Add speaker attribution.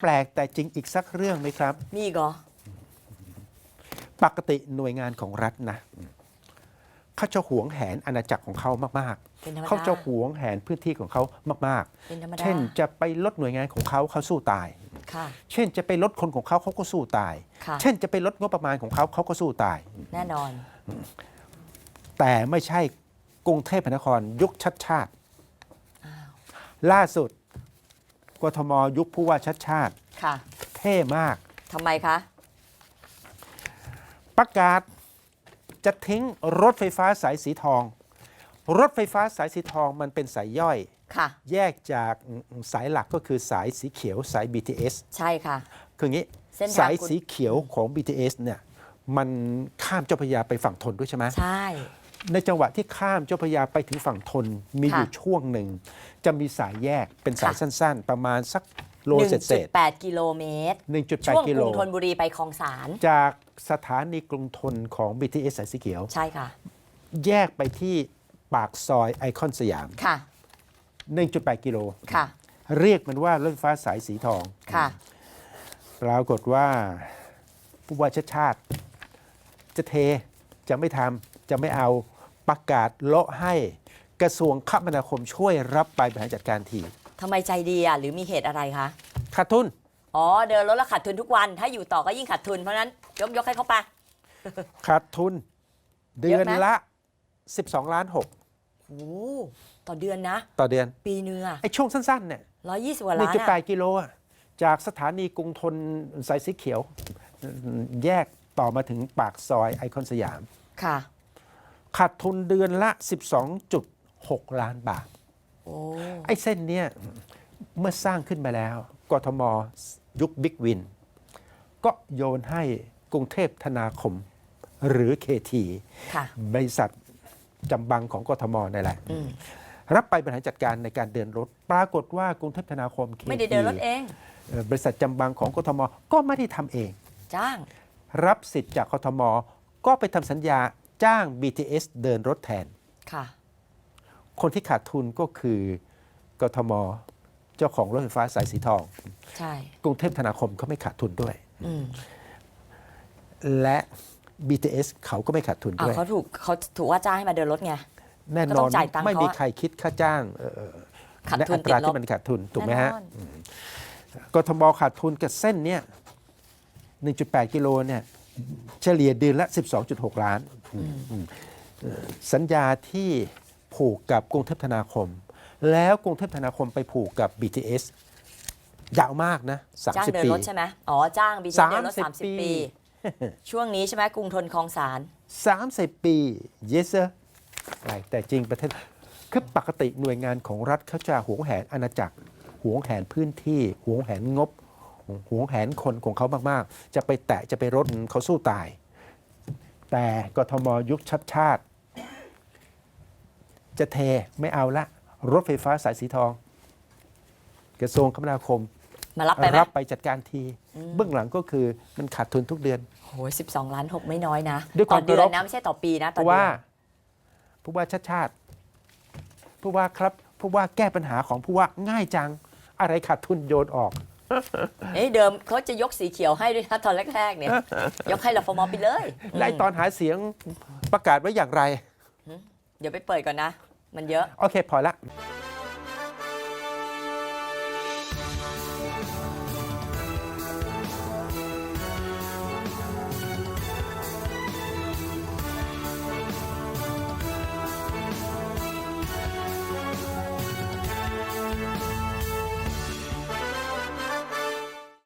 Speaker 1: แปลกแต่จริงอีกสักเรื่องไหมครับ
Speaker 2: มีอีกเหรอ
Speaker 1: ปกติหน่วยงานของรัฐนะเขาจะหวงแหนอาณาจักรของเขามาก
Speaker 2: เป็นธรรม
Speaker 1: ๆ
Speaker 2: ดา
Speaker 1: เขาจะหวงแหนพื้นที่ของเขามาก
Speaker 2: เป็นธรรม
Speaker 1: ๆ
Speaker 2: ดา
Speaker 1: เช่นจะไปลดหน่วยงานของเขาเขาสู้ตาย
Speaker 2: ค่ะ
Speaker 1: เช่นจะไปลดคนของเขาเขาก็สู้ตาย
Speaker 2: ค่ะ
Speaker 1: เช่นจะไปลดงบประมาณของเขาเขาก็สู้ตาย
Speaker 2: แน่นอน
Speaker 1: แต่ไม่ใช่กรุงเทพมหานครยุคชัดชาติ
Speaker 2: อ้าว
Speaker 1: ล่าสุด กทมยุคผู้ว่าชัดชาติ
Speaker 2: ค่ะ
Speaker 1: เท่มาก
Speaker 2: ทำไมคะ
Speaker 1: ประกาศจะทิ้งรถไฟฟ้าสายสีทอง รถไฟฟ้าสายสีทองมันเป็นสายย่อย
Speaker 2: ค่ะ
Speaker 1: แยกจากสายหลักก็คือสายสีเขียวสาย BTS
Speaker 2: ใช่ค่ะ
Speaker 1: คืออย่างนี้
Speaker 2: เส้นทาง
Speaker 1: สายสีเขียวของ BTS เนี่ยมันข้ามเจ้าพระยาไปฝั่งทนด้วยใช่ไหม
Speaker 2: ใช่
Speaker 1: ในจังหวะที่ข้ามเจ้าพระยาไปถึงฝั่งทนมีอยู่
Speaker 2: ค่ะ
Speaker 1: ช่วงหนึ่ง จะมีสายแยกเป็นสาย
Speaker 2: ค่ะ
Speaker 1: สั้น ๆ ประมาณสักโลเศษ
Speaker 2: 1.8 กิโลเมตร
Speaker 1: ๆ
Speaker 2: ช่วง
Speaker 1: 1.8กิ
Speaker 2: ก
Speaker 1: โล
Speaker 2: รุงธนบุรีไปคลองสาร
Speaker 1: จากสถานีกรุงทนของ BTS สายสีเขียว
Speaker 2: ใช่ค่ะ
Speaker 1: แยกไปที่ปากซอยไอคอนสยาม
Speaker 2: ค่ะ
Speaker 1: 1.8 กิโล
Speaker 2: ค่ะ
Speaker 1: เรียกมันว่ารถไฟฟ้าสายสีทอง
Speaker 2: ค่ะ
Speaker 1: ปรากฏว่าผู้ว่าชาติชาติ จะเทจะไม่ทำ จะไม่เอาประกาศโละให้กระทรวงคมนาคมช่วยรับไปบริหารจัดการที
Speaker 2: ทำไมใจดีอะหรือมีเหตุอะไรคะ
Speaker 1: ขาดทุน
Speaker 2: อ๋อ เดินรถแล้วขาดทุนทุกวัน ถ้าอยู่ต่อก็ยิ่งขาดทุน เพราะฉะนั้นยกยกให้เขาไป
Speaker 1: ขาดทุน เดือน
Speaker 2: เยอะไหม
Speaker 1: ละ 12 ล้าน
Speaker 2: โอ้โหต่อเดือนนะ
Speaker 1: 6 ต่อเดือน
Speaker 2: ปีเนื้อ
Speaker 1: ไอ้ช่วงสั้น ๆ เนี่ย
Speaker 2: ร้อยยี่สิบกว่าล้านอะ
Speaker 1: 1.8กิโลอะจากสถานีกรุงทนสายสีเขียว แยกต่อมาถึงปากซอยไอคอนสยาม
Speaker 2: ค่ะ
Speaker 1: ขาดทุนเดือนละ 12.6 ล้านบาท
Speaker 2: โอ้
Speaker 1: ไอ้เส้นเนี้ยเมื่อสร้างขึ้นมาแล้ว กทมยุคบิ๊กวิน ก็โยนให้กรุงเทพธนาคม หรือเคที
Speaker 2: ค่ะ
Speaker 1: บริษัทจำบังของกทมนี่แหละ
Speaker 2: อืม
Speaker 1: รับไปบริหารจัดการในการเดินรถ ปรากฏว่ากรุงเทพธนาคม KT
Speaker 2: ไม่ได้เดินรถเอง
Speaker 1: เอ่อบริษัทจำบังของกทมก็ไม่ได้ทำเอง
Speaker 2: จ้าง
Speaker 1: รับสิทธิ์จากกทมก็ไปทำสัญญา จ้าง BTS เดินรถแทน
Speaker 2: ค่ะ
Speaker 1: คนที่ขาดทุนก็คือกทม เจ้าของรถไฟฟ้าสายสีทอง
Speaker 2: ใช่
Speaker 1: กรุงเทพธนาคมเขาไม่ขาดทุนด้วย
Speaker 2: อืม
Speaker 1: และ BTS เขาก็ไม่ขาดทุน
Speaker 2: อ่า
Speaker 1: ด้วย
Speaker 2: เขาถูกเขาถูกว่าจ้างให้มาเดินรถไง
Speaker 1: แน่
Speaker 2: ก็
Speaker 1: น
Speaker 2: ต้
Speaker 1: อ
Speaker 2: อนงจ่ายตังค์
Speaker 1: ไม่มี
Speaker 2: เขาอะ
Speaker 1: ใครคิดค่าจ้างเอ่อ
Speaker 2: ขาด
Speaker 1: ใน
Speaker 2: ทุ
Speaker 1: อั
Speaker 2: น
Speaker 1: ตรา
Speaker 2: ติดลบ
Speaker 1: ที่มันขาดทุน ถูกไหมฮะ
Speaker 2: แน่นอน
Speaker 1: กทมขาดทุนกับเส้นเนี้ย1.8 กิโลเนี่ย เฉลี่ยเดือนละ 12.6 ล้านอืมเอ่อสัญญาที่ผูกกับกรุงเทพธนาคม แล้วกรุงเทพธนาคมไปผูกกับ BTS ยาวมากนะ
Speaker 2: จ้างเดิ
Speaker 1: 30
Speaker 2: น
Speaker 1: ปี
Speaker 2: รถใช่ไหมอ๋อ จ้างบีทีเดินรถ
Speaker 1: 30
Speaker 2: สามสิบ
Speaker 1: ปี
Speaker 2: ปี ช่วงนี้ใช่ไหมกรุงทนคลองสาร
Speaker 1: 30 ปี yes sir แปลกแต่จริงประเทศ คือปกติหน่วยงานของรัฐเขาจะหวงแหนอาณาจักรหวงแหนพื้นที่หวงแหนงบ หวงแหนคนของเขามาก ๆ จะไปแตะจะไปรดเขาสู้ตาย แต่กทมยุคชัดชาติ จะเทไม่เอาละ รถไฟฟ้าสายสีทอง กระทรวงคมนาคม
Speaker 2: มารับไปไหม
Speaker 1: รับไปจัดการที เบื้องหลังก็คือมันขาดทุนทุกเดือน
Speaker 2: โอ้ยสิบสองล้านหกไม่น้อยนะ
Speaker 1: ด้วยความ
Speaker 2: ต่อเดือน
Speaker 1: เคารพ
Speaker 2: นะไม่ใช่ต่อปีนะ
Speaker 1: เพ
Speaker 2: ต่อ
Speaker 1: ราะ
Speaker 2: เดื
Speaker 1: ว่า
Speaker 2: อน
Speaker 1: ผู้ว่าชาติชาติผู้ว่าครับผู้ว่าแก้ปัญหาของผู้ว่าง่ายจัง อะไรขาดทุนโยนออก
Speaker 2: เอ้ยเดิมเขาจะยกสีเขียวให้ด้วยนะตอนแรกๆเนี่ย ยกให้รฟมไปเลย
Speaker 1: และไอ้ตอนหาเสียงประกาศไว้อย่างไร
Speaker 2: เดี๋ยวไปเปิดก่อนนะ มันเยอะ
Speaker 1: โอเค พอละ
Speaker 2: ค